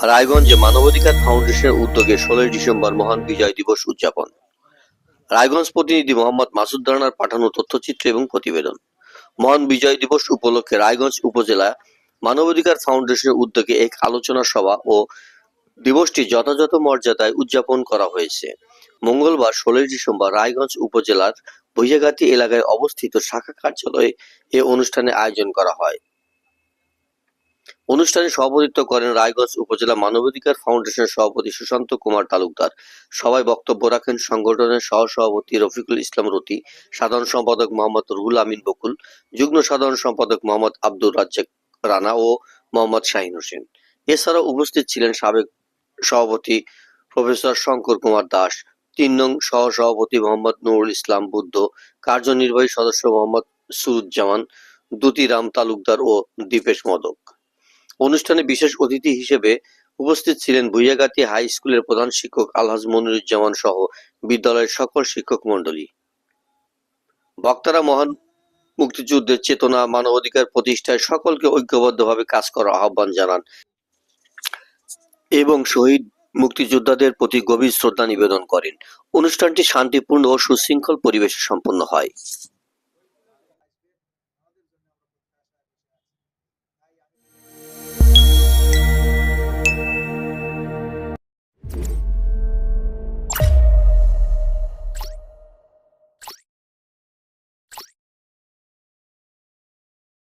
রায়গঞ্জে মানবাধিকার ফাউন্ডেশনের উদ্যোগে ষোলোই ডিসেম্বর মহান বিজয় দিবস উদযাপন। রায়গঞ্জ প্রতিনিধি মোহাম্মদ মাসুদ রানার পাঠানো তথ্যচিত্র এবং প্রতিবেদন। মহান বিজয় দিবস উপলক্ষে রায়গঞ্জ উপজেলা মানবাধিকার ফাউন্ডেশনের উদ্যোগে এক আলোচনা সভা ও দিবসটি যথাযথ মর্যাদায় উদযাপন করা হয়েছে। মঙ্গলবার ষোলোই ডিসেম্বর রায়গঞ্জ উপজেলার ভুইয়াগাতি এলাকায় অবস্থিত শাখা কার্যালয়ে এ অনুষ্ঠানে আয়োজন করা হয়। অনুষ্ঠানে সভাপতিত্ব করেন রায়গঞ্জ উপজেলা মানবাধিকার ফাউন্ডেশনের সভাপতি সুশান্ত কুমার তালুকদার। সবাই বক্তব্য রাখেন সংগঠনের সহ সভাপতি রফিকুল ইসলাম রতি, সাধারণ সম্পাদক মোহাম্মদ রুহুল আমিন বকুল, যুগ্ম সাধারণ সম্পাদক মোহাম্মদ আব্দুর রাজ্জাক রানা ও মোহাম্মদ শাহিন হোসেন। এছাড়াও উপস্থিত ছিলেন সাবেক সভাপতি প্রফেসর শঙ্কর কুমার দাস, তিন নং সহ সভাপতি মোহাম্মদ নুরুল ইসলাম বুদ্ধ, কার্যনির্বাহী সদস্য মোহাম্মদ সুরুজ্জামান দুতিরাম তালুকদার ও দীপেশ মদক। অনুষ্ঠানে বিশেষ অতিথি হিসেবে উপস্থিত ছিলেন ভুইয়াগাতি হাই স্কুলের প্রধান শিক্ষক আলহাজ মনিরুজ্জামান সহ বিদ্যালয়ের সকল শিক্ষক মণ্ডলী। বক্তারা মহান মুক্তিযুদ্ধের চেতনা, মানবাধিকার প্রতিষ্ঠায় সকলকে ঐক্যবদ্ধভাবে কাজ করার আহ্বান জানান এবং শহীদ মুক্তিযোদ্ধাদের প্রতি গভীর শ্রদ্ধা নিবেদন করেন। অনুষ্ঠানটি শান্তিপূর্ণ ও সুশৃঙ্খল পরিবেশে সম্পন্ন হয়।